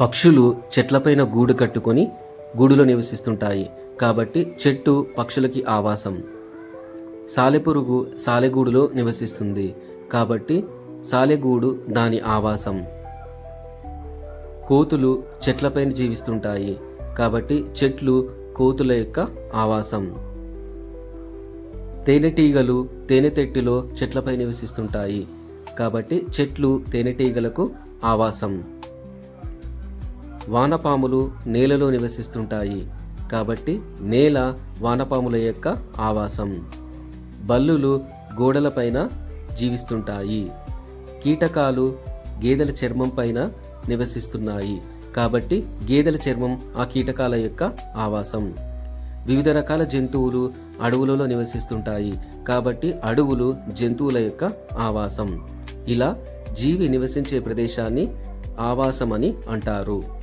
పక్షులు చెట్లపైన గూడు కట్టుకొని గూడులో నివసిస్తుంటాయి. కాబట్టి చెట్టు పక్షులకి ఆవాసం. సాలెపురుగు సాలెగూడులో నివసిస్తుంది. కాబట్టి సాలెగూడు దాని ఆవాసం. కోతులు చెట్లపైన జీవిస్తుంటాయి. కాబట్టి చెట్లు కోతుల యొక్క ఆవాసం. తేనెటీగలు తేనెతెట్టిలో చెట్లపై నివసిస్తుంటాయి. కాబట్టి చెట్లు తేనెటీగలకు ఆవాసం. వానపాములు నేలలో నివసిస్తుంటాయి. కాబట్టి నేల వానపాముల యొక్క ఆవాసం. బల్లులు గోడలపైన జీవిస్తుంటాయి. కీటకాలు గేదెల చర్మం పైన నివసిస్తున్నాయి. కాబట్టి గేదెల చర్మం ఆ కీటకాల యొక్క ఆవాసం. వివిధ రకాల జంతువులు అడవులలో నివసిస్తుంటాయి. కాబట్టి అడవులు జంతువుల యొక్క ఆవాసం. ఇలా జీవి నివసించే ప్రదేశాన్ని ఆవాసమని అంటారు.